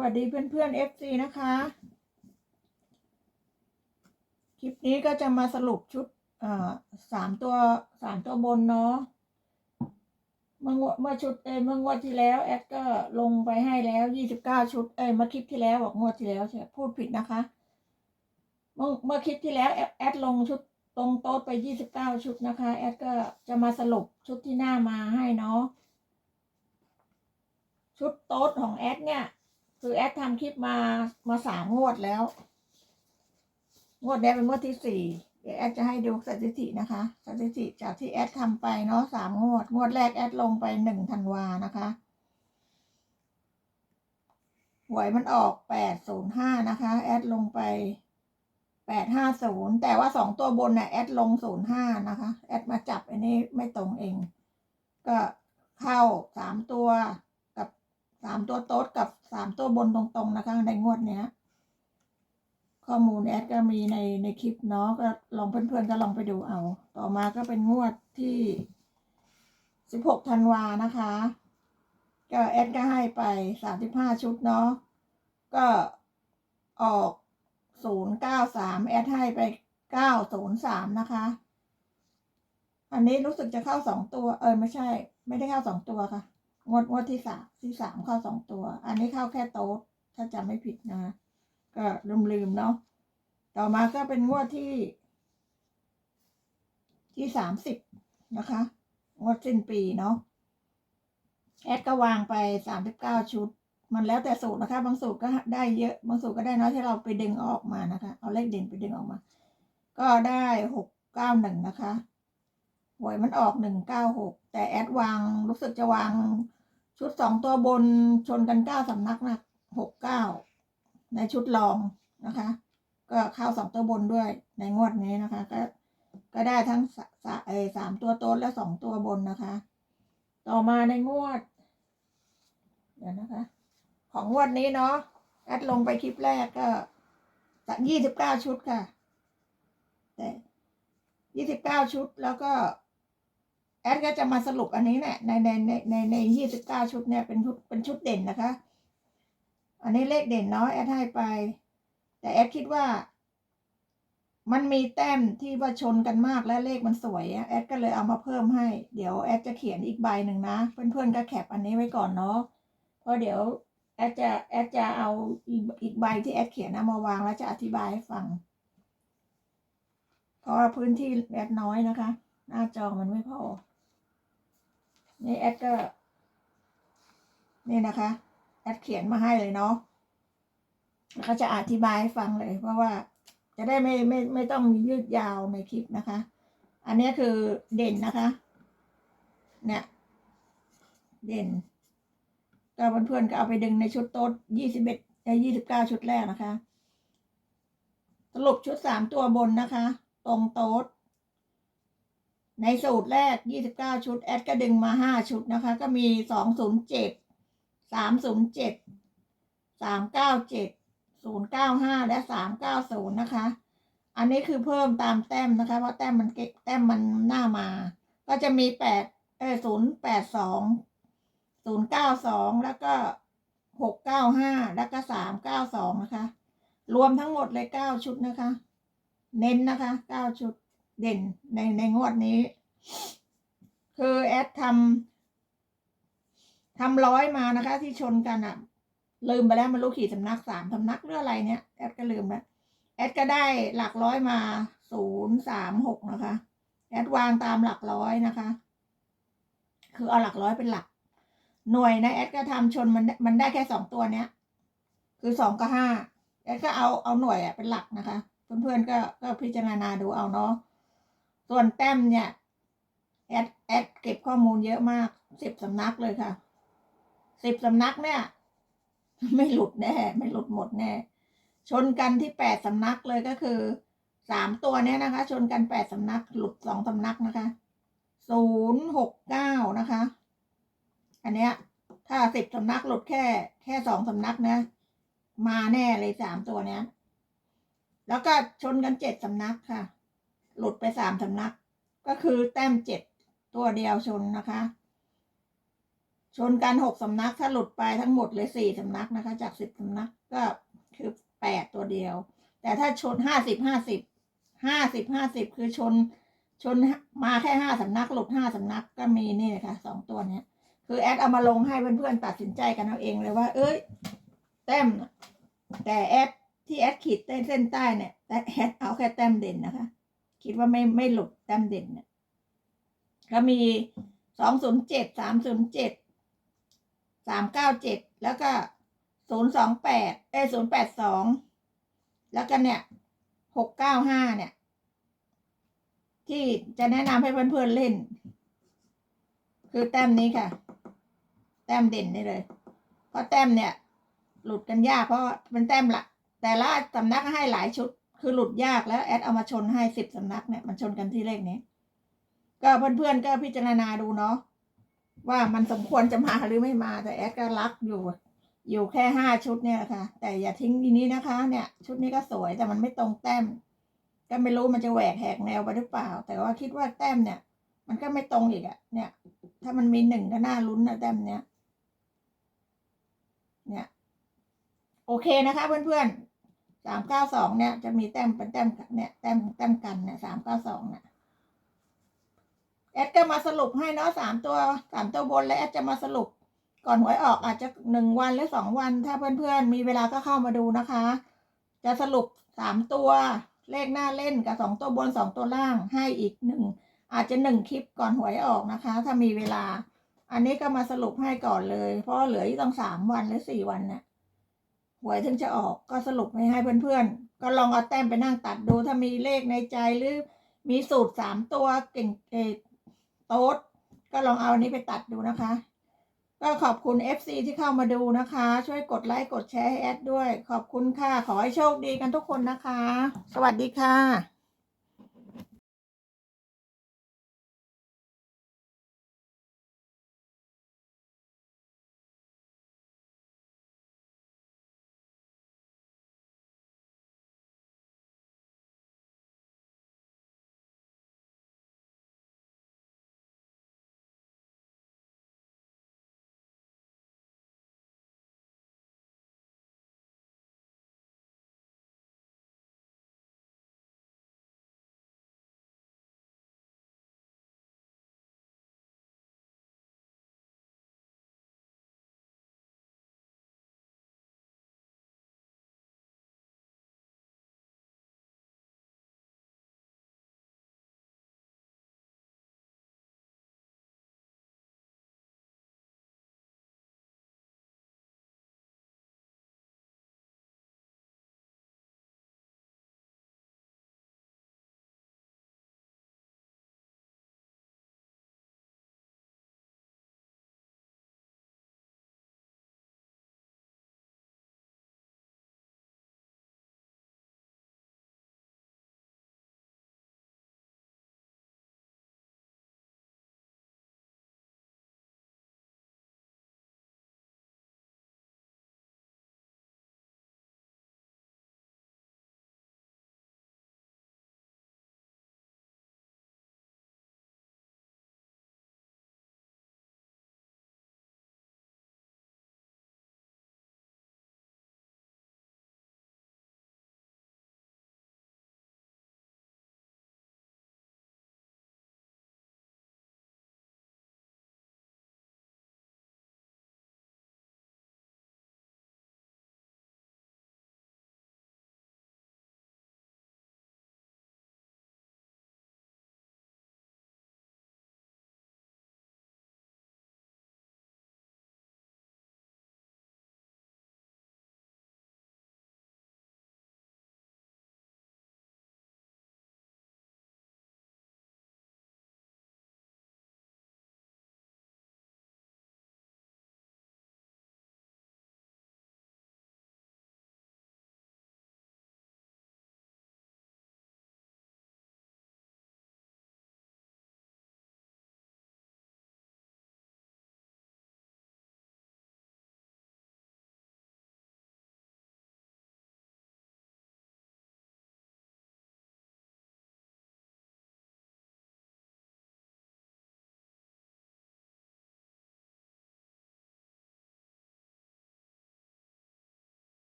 วัสดีเพื่อนเพื่อนเอฟซีนะคะ คลิปนี้ก็จะมาสรุปชุดสามตัวสามตัวบนเนาะเมื่อเมื่อชุดเอ้เมื่องวดที่แล้ว แอดก็ลงไปให้แล้วยี่สิบเก้าชุดเอ้เมื่อคลิปที่แล้วบอกงวดที่แล้วใช่พูดผิดนะคะ เมื่อเมื่อคลิปที่แล้วแอดลงชุดตรงโต๊ะไปยี่สิบเก้าชุดนะคะ แอดก็จะมาสรุปชุดที่หน้ามาให้เนาะชุดโต๊ดของแอดเนี่ย คือแอดทำคลิปมามาสามงวดแล้ว งวดนี้เป็นงวดที่สี่เดี๋ยวแอดจะให้ดูสถิตินะคะ สถิติจากที่แอดทำไปเนาะสามงวด งวดแรกแอดลงไปหนึ่งธันวานะคะหวยมันออกแปดศูนย์ห้านะคะ แอดลงไปแปดห้าศูนย์แต่ว่าสองตัวบนเนี่ยแอดลงศูนย์ห้านะคะ แอดมาจับอันนี้ไม่ตรงเอง ก็เข้าสามตัว สามตัวโต๊ดกับสามตัวบนตรงๆนะคะในงวดเนี้ยข้อมูลแอดก็มีในในคลิปเนาะก็ลองเพื่อนๆก็ลองไปดูเอา ต่อมาก็เป็นงวดที่สิบหกธันวานะคะ ก็แอดก็ให้ไปสามสิบห้าชุดเนาะก็ออกศูนย์เก้าสามแอดให้ไปเก้าศูนย์สามนะคะ อันนี้รู้สึกจะเข้าสองตัว เออไม่ใช่ ไม่ได้เข้าสองตัวค่ะ งวดงวดที่สามที่สามเข้าสองตัว อันนี้เข้าแค่โต๊ะถ้าจำไม่ผิดนะคะก็ลืมลืมๆเนาะต่อมาก็เป็นงวดที่ ที่สามสิบนะคะ งวดสิ้นปีเนาะแอดก็วางไปสามสิบเก้าชุด มันแล้วแต่สูตรนะคะ บางสูตรก็ได้เยอะ บางสูตรก็ได้น้อยที่เราไปดึงออกมานะคะ เอาเลขเด่นไปดึงออกมา ก็ได้หกเก้าหนึ่งนะคะ หวยมันออกหนึ่งเก้าหกแต่แอดวางรู้สึกจะวาง ชุดสองตัวบนชนกันเก้าสำนักนะหกเก้าในชุดรองนะคะ ก็เข้าสองตัวบนด้วยในงวดนี้นะคะ ก็ก็ได้ทั้งสสะเอสามตัวโต้นและสองตัวบนนะคะ ต่อมาในงวด เดี๋ยวนะคะ ของงวดนี้เนาะแอดลงไปคลิปแรกก็ยี่สิบเก้าชุดค่ะ แต่ยี่สิบเก้าชุดแล้วก็ แอดก็จะมาสรุปอันนี้เนี่ยในในในในในยี่สิบเก้าชุดเนี่ยเป็นชุดเป็นชุดเด่นนะคะ อันนี้เลขเด่นเนาะแอดให้ไป แต่แอดคิดว่า มันมีแต้มที่ว่าชนกันมากและเลขมันสวยอะแอดก็เลยเอามาเพิ่มให้ เดี๋ยวแอดจะเขียนอีกใบหนึ่งนะ เพื่อนๆก็แคปอันนี้ไว้ก่อนเนาะเพราะเดี๋ยวแอดจะแอดจะเอาอีกอีกใบที่แอดเขียนนะมาวางแล้วจะอธิบายให้ฟังเพราะพื้นที่แอดน้อยนะคะ หน้าจอมันไม่พอ นี่แอดก็ นี่นะคะ แอดเขียนมาให้เลยเนาะแล้วก็จะอธิบายให้ฟังเลย เพราะว่าจะได้ไม่ไม่ไม่ต้องยืดยาวในคลิปนะคะ อันนี้คือเด่นนะคะ เนี่ย เด่นก็เพื่อนๆก็เอาไปดึงในชุดโต๊ดยี่สิบเอ็ดยี่สิบเก้าชุดแรกนะคะ สรุปชุดสามตัวบนนะคะ ตรงโต๊ด ในสูตรแรกยี่สิบเก้าชุด แอดก็ดึงมาห้าชุดนะคะ ก็มีสองศูนย์เจ็ดสามศูนย์เจ็ดสามเก้าเจ็ดศูนย์เก้าห้าและสามเก้าศูนย์นะคะ อันนี้คือเพิ่มตามแต้มนะคะ เพราะแต้มมันเก็บแต้มมันหน้ามา ก็จะมีแปดเออศูนย์แปดสองศูนย์เก้าสองแล้วก็หกเก้าห้าแล้วก็สามเก้าสองนะคะ รวมทั้งหมดเลยเก้าชุดนะคะ เน้นนะคะเก้าชุด เด่นในในงวดนี้ คือแอดทำทำร้อยมานะคะ ที่ชนกันอะลืมไปแล้วมันรู้ขี่สำนักสามสำนักหรืออะไรเนี่ยแอดก็ลืมแล้วแอดก็ได้หลักร้อยมาศูนย์สามหกนะคะ แอดวางตามหลักร้อยนะคะ คือเอาหลักร้อยเป็นหลัก หน่วยนะแอดก็ทำชนมันมันได้แค่สองตัวเนี้ย คือสองกับห้าแอดก็เอาเอาหน่วยอะเป็นหลักนะคะ เพื่อนๆก็ก็พิจารณาดูเอาเนาะ ส่วนแต้มเนี่ยแอดแอดเก็บข้อมูลเยอะมากสิบสำนักเลยค่ะสิบสำนักเนี่ย ไม่หลุดแน่ ไม่หลุดหมดแน่ ชนกันที่แปดสำนักเลยก็คือสามตัวเนี้ยนะคะ ชนกันแปดสำนัก หลุดสองสำนักนะคะศูนย์หกเก้านะคะ อันเนี้ย ถ้าสิบสำนักหลุดแค่ แค่สองสำนักนะ มาแน่เลยสามตัวเนี้ย แล้วก็ชนกันเจ็ดสำนักค่ะ หลุดไปสามสำนัก ก็คือแต้มเจ็ดตัวเดียวชนนะคะ ชนกันหกสำนักถ้าหลุดไปทั้งหมดเลยสี่สำนักนะคะ จากสิบสำนักก็คือแปดตัวเดียว แต่ถ้าชนห้าสิบห้าสิบห้าสิบห้าสิบคือชนชนมาแค่ห้าสำนัก หลุดห้าสำนักก็มีนี่นะคะสองตัวเนี้ย คือแอดเอามาลงให้เพื่อนๆตัดสินใจกันเอาเองเลยว่า เอ้ยแต้มแต่แอดที่แอดขีดเส้นใต้เนี่ยแต่แอดเอาแค่แต้มเด่นนะคะ คิดว่าไม่ไม่หลุดแต้มเด่นเนี่ยก็มีสองศูนย์เจ็ดสามศูนย์เจ็ดสามเก้าเจ็ดแล้วก็ศูนย์สองแปดเอ้ศูนย์แปดสองแล้วก็เนี่ยหกเก้าห้าเนี่ย ที่จะแนะนำให้เพื่อนๆเล่น คือแต้มนี้ค่ะ แต้มเด่นนี่เลย เพราะแต้มเนี่ย หลุดกันยากเพราะเป็นแต้มลักแต่ละสำนักให้หลายชุด คือหลุดยากแล้วแอดเอามาชนให้สิบสำนักเนี่ยมันชนกันที่เลขนี้ ก็เพื่อนๆก็พิจารณาดูเนาะว่ามันสมควรจะมาหรือไม่มาแต่แอดก็รักอยู่ อยู่แค่ห้าชุดเนี่ยแหละค่ะ แต่อย่าทิ้งทีนี้นะคะ เนี่ย ชุดนี้ก็สวยแต่มันไม่ตรงแต้ม ก็ไม่รู้มันจะแหวกแหกแนวไปหรือเปล่า แต่ว่าคิดว่าแต้มเนี่ย มันก็ไม่ตรงอีกอะเนี่ย ถ้ามันมีหนึ่งก็น่าลุ้นนะแต้มเนี้ยเนี่ย โอเคนะคะเพื่อนๆ สามเก้าสองเนี่ยจะมีแต้มเป็นแต้มเนี่ยแต้มแต้มกันเนี่ยสามเก้าสองเนี่ยแอดก็มาสรุปให้เนาะสามตัวสามตัวบนแล้วแอดจะมาสรุป ก่อนหวยออกอาจจะหนึ่งวันหรือสองวัน ถ้าเพื่อนๆมีเวลาก็เข้ามาดูนะคะ จะสรุปสามตัวเลขหน้าเล่นกับสองตัวบนสองตัวล่างให้อีกหนึ่งอาจจะหนึ่งคลิปก่อนหวยออกนะคะ ถ้ามีเวลา อันนี้ก็มาสรุปให้ก่อนเลย เพราะเหลืออีกต้องสามวันหรือสี่วันเนี่ย หวยถึงจะออกก็สรุปให้ให้เพื่อนๆ ก็ลองเอาแต้มไปนั่งตัดดูถ้ามีเลขในใจหรือมีสูตรสามตัวเก่งเอโต๊ดก็ลองเอาอันนี้ไปตัดดูนะคะ ก็ขอบคุณ FC ที่เข้ามาดูนะคะ ช่วยกดไลค์กดแชร์ให้แอดด้วย ขอบคุณค่ะ ขอให้โชคดีกันทุกคนนะคะ สวัสดีค่ะ